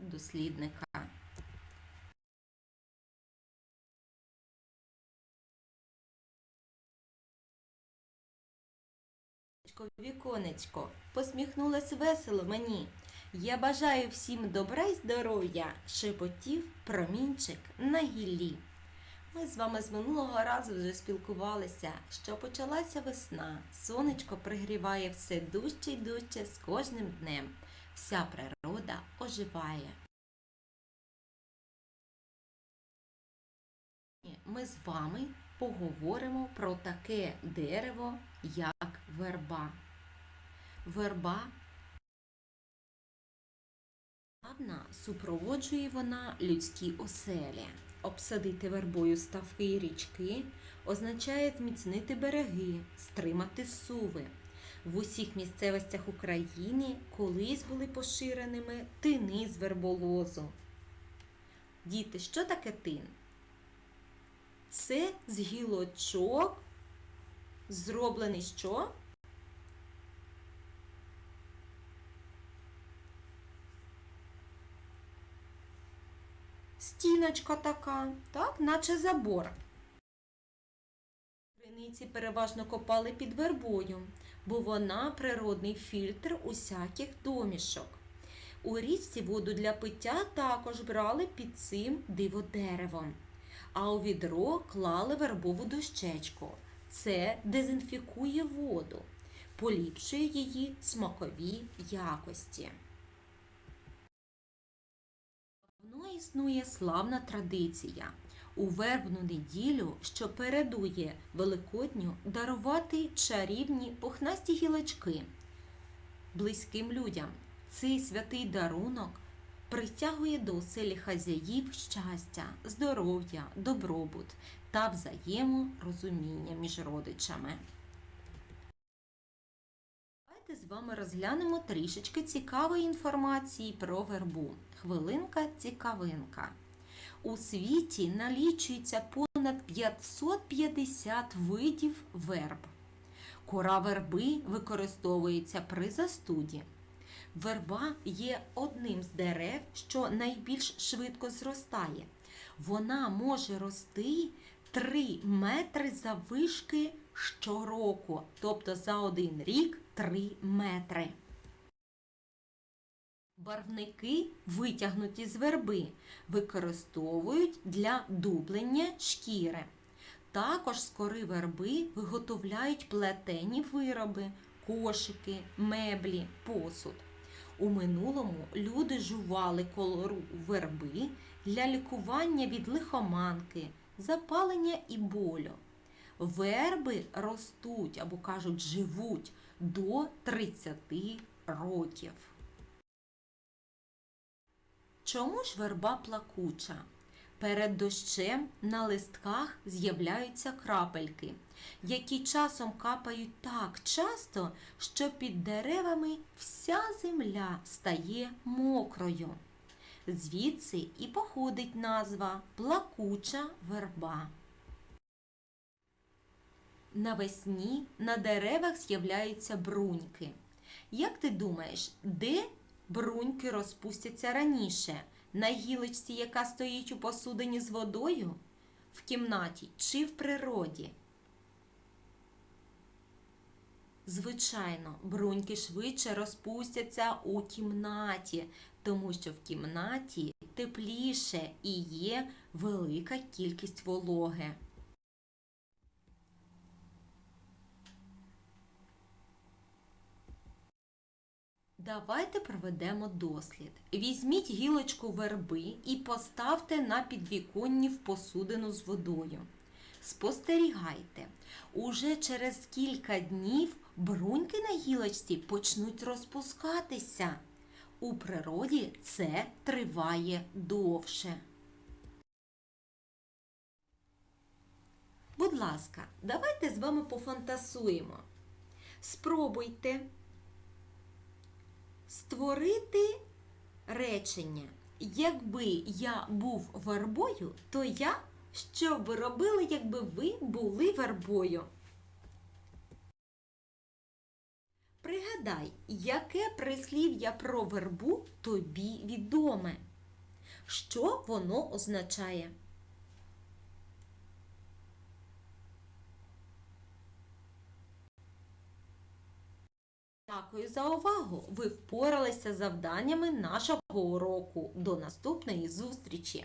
дослідника. Віконечко, посміхнулась весело мені. Я бажаю всім добра й здоров'я, шепотів промінчик на гіллі. Ми з вами з минулого разу вже спілкувалися, що почалася весна, сонечко пригріває все дужче й дужче з кожним днем. Вся природа оживає. Ми з вами поговоримо про таке дерево, як верба. Верба супроводжує вона людські оселі. Обсадити вербою ставки і річки означає зміцнити береги, стримати суви. В усіх місцевостях України колись були поширеними тини з верболозу. Діти, що таке тин? Це з гілочок зроблений що? Стіночка така, так, наче забор. Криниці переважно копали під вербою, бо вона природний фільтр усяких домішок. У річці воду для пиття також брали під цим диводеревом, а у відро клали вербову дощечку. Це дезінфікує воду, поліпшує її смакові якості. Давно існує славна традиція у вербну неділю, що передує Великодню, дарувати чарівні пухнасті гілочки близьким людям. Цей святий дарунок притягує до оселі хазяїв щастя, здоров'я, добробут та взаєморозуміння між родичами. Давайте з вами розглянемо трішечки цікавої інформації про вербу. Хвилинка цікавинка. У світі налічується понад 550 видів верб. Кора верби використовується при застуді. Верба є одним з дерев, що найбільш швидко зростає. Вона може рости 3 метри заввишки щороку, тобто за один рік 3 метри. Барвники, витягнуті з верби, використовують для дублення шкіри. Також з кори верби виготовляють плетені вироби, кошики, меблі, посуд. У минулому люди жували колору верби для лікування від лихоманки, запалення і болю. Верби ростуть або кажуть живуть до 30 років. Чому ж верба плакуча? Перед дощем на листках з'являються крапельки, які часом капають так часто, що під деревами вся земля стає мокрою. Звідси і походить назва плакуча верба. Навесні на деревах з'являються бруньки. Як ти думаєш, де бруньки розпустяться раніше? На гілочці, яка стоїть у посудині з водою? В кімнаті чи в природі? Звичайно, бруньки швидше розпустяться у кімнаті, тому що в кімнаті тепліше і є велика кількість вологи. Давайте проведемо дослід. Візьміть гілочку верби і поставте на підвіконні в посудину з водою. Спостерігайте, уже через кілька днів бруньки на гілочці почнуть розпускатися. У природі це триває довше. Будь ласка, давайте з вами пофантасуємо. Спробуйте створити речення. Якби я був вербою, то я що б робили, якби ви були вербою? Пригадай, яке прислів'я про вербу тобі відоме? що воно означає. Дякую за увагу! Ви впоралися з завданнями нашого уроку. До наступної зустрічі!